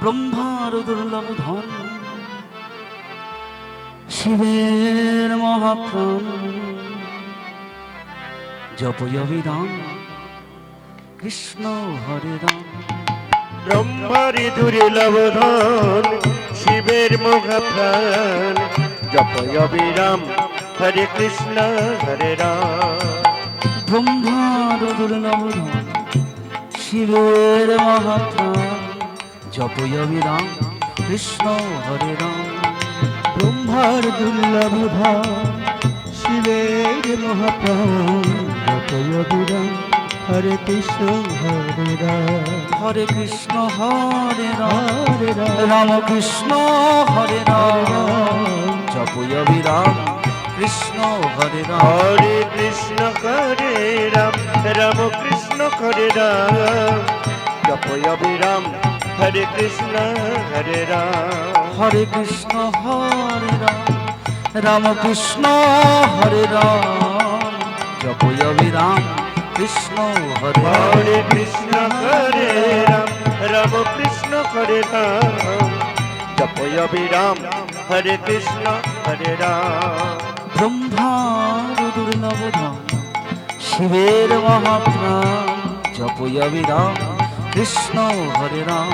ব্রহ্মার দুর্লভ ধন। শিবের মহাপ্রাণ জপয়বিরাম কৃষ্ণ হরে রাম। ব্রহ্মারি দুর্লভ ধন শিবের মুখ প্রাণ জপয় বিরাম হরে কৃষ্ণ হরে রাম। ব্রহ্মার দুর্লভ ধন শিবের মহাপ্রাণ। জপয়বিরাম কৃষ্ণ হরে রাম ব্রহ্মার দুর্লভ ভাব শিবের মহাপ্রাণ জপয় বিরাম হরে কৃষ্ণ হরে রাম হরে কৃষ্ণ হরে রাম রাম রাম কৃষ্ণ হরে রাম জপয় বিরাম কৃষ্ণ হরে রাম হরে কৃষ্ণ হরে রাম রাম কৃষ্ণ হরে রাম জপয় বিরাম হরে কৃষ্ণ হরে রাম। হরে কৃষ্ণ হরে রাম। রাম কৃষ্ণ হরে রাম। জপয় বিরাম কৃষ্ণ হরে রাম। হরে কৃষ্ণ হরে রাম। রাম কৃষ্ণ হরে রাম। জপয় বিরাম হরে কৃষ্ণ হরে রাম। ব্রহ্মার দুর্লভ ধাম শিবের মহাপ্রাণ। জপয় বিরাম কৃষ্ণ হরে রাম।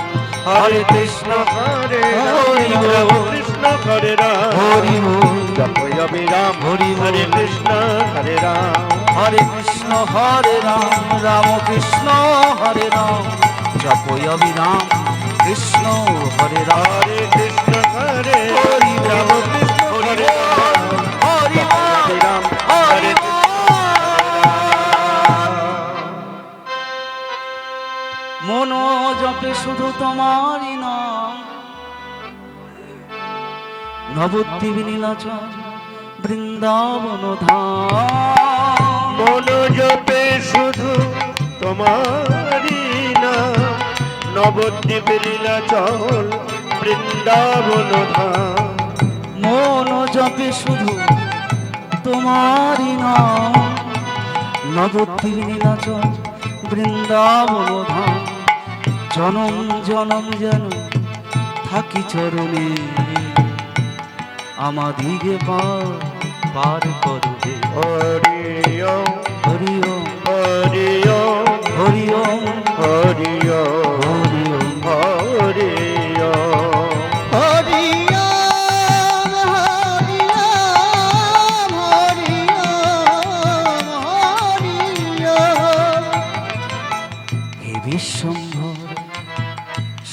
হরে কৃষ্ণ হরে হরি রাম কৃষ্ণ হরে রাম। হরি বল। জপয় বিরাম হরি হরে কৃষ্ণ হরে রাম। হরে কৃষ্ণ হরে রাম। রাম কৃষ্ণ হরে রাম। জপ জপয় বিরাম কৃষ্ণ হরে রাম। হরে কৃষ্ণ হরে হরি রাম। কৃষ্ণ হরে রাম। জপে শুধু তোমারই নাম নবদ্বীপ নীলাচল বৃন্দাবন ধাম। জপে শুধু তোমারি নাম। নবদ্বীপ লীলাচল বৃন্দাবন ধাম। মন জপে শুধু তোমারই নাম। নবদ্বীপ নীলাচল বৃন্দাবন ধাম। জনম জনম যেন থাকি চরণে। আমাদিগে পার করবে হরি হরি হরি হরি হরি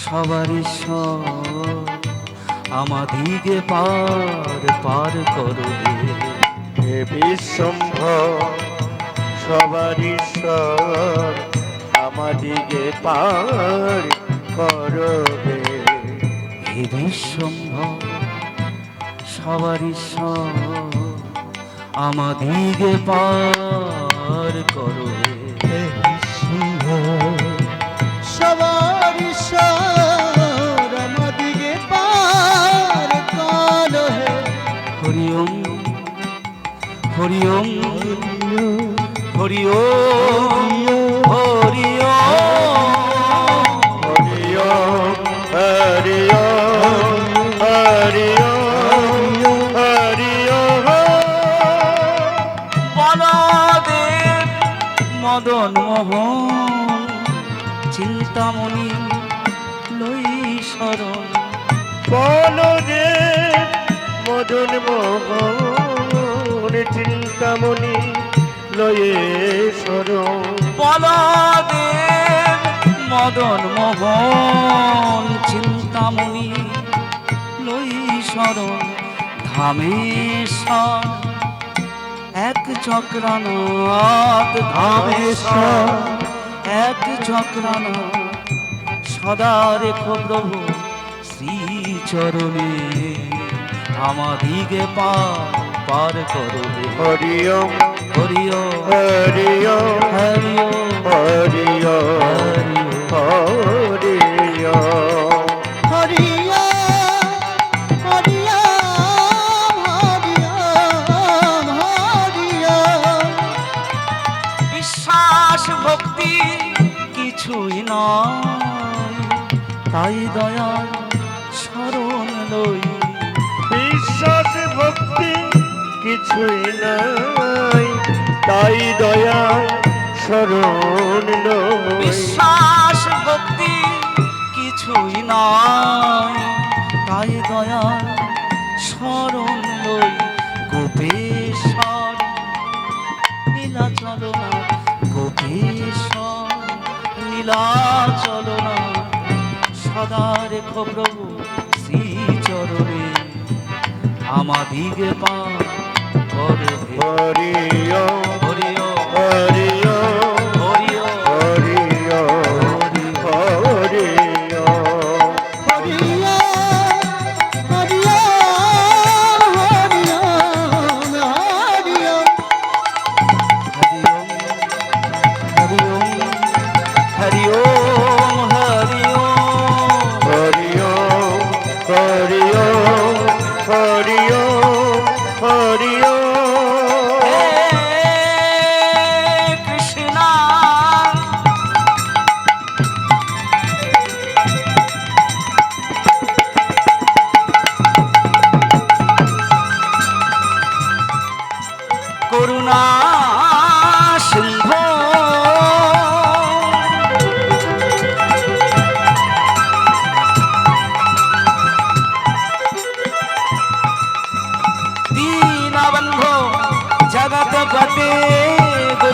সবারই সব পার পার করো হে বিশ্বম্ভ সবারই সব পার করো হে বিশ্বম্ভ সবারই সব পার করো হে হরি ওম হরি ওম হরি ওম হরি ওম হরি ওম হরি ওম হরি ওম বলদেব মদন মোহন চিন্তামণি লই শরণ বলদে মদন মোহন চিন্তামণি লয়ে সরণ বলদেব মদন মোহন, চিন্তামণি লই শরণ ধামেশ্বর, এক চক্রানাথ ধামেশ্বর, এক চক্রানাথ, সদা রেখো প্রভু, শ্রীচরণে আমাদিগে পার পার করবে হরি ওম হরিও। হরি ওম হরিও। হরি ওম হরিও। হরি ওম হরি রাম হরি রাম হরি রাম হরি রাম বিশ্বাস ভক্তি কিছুই নয়। তাই দয়ার শরণ লই কিছুই নাই, তাই দয়া শরণ বিশ্বাস ভক্তি কিছুই নাই, তাই দয়া শরণ লই গোপেশ্বর নীলা চলনা গোপেশ্বর নীলা চলনা সদা রেখো প্রভু শ্রী চরণে আমাদিগে পা হরি হরি হরি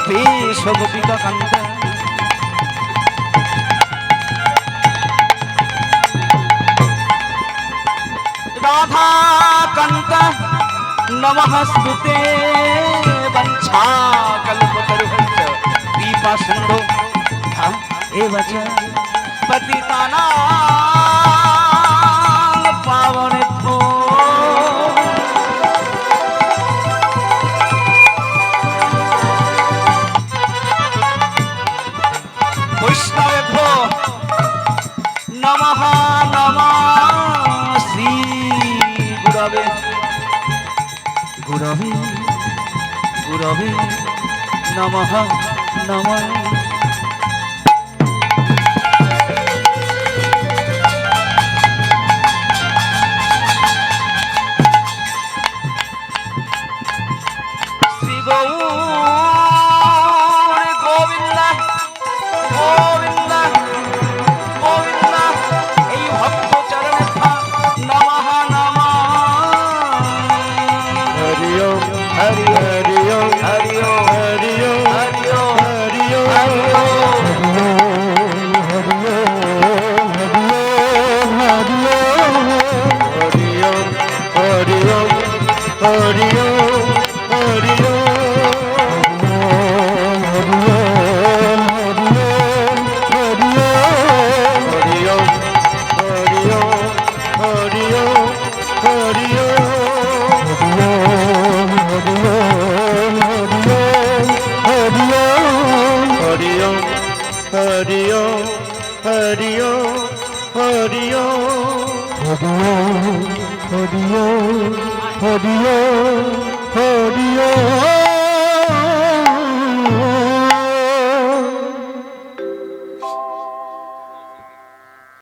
গোপীশ গোপিকা কান্ত রাধা কান্ত নমস্তুতে বঞ্ছা কল্পতরুহস্য দীপা সিন্ধু। এব চ পতিতানাং গুরবে নমঃ নমঃ হরিও হরিও। হরিও হরিও হরিও হরিও।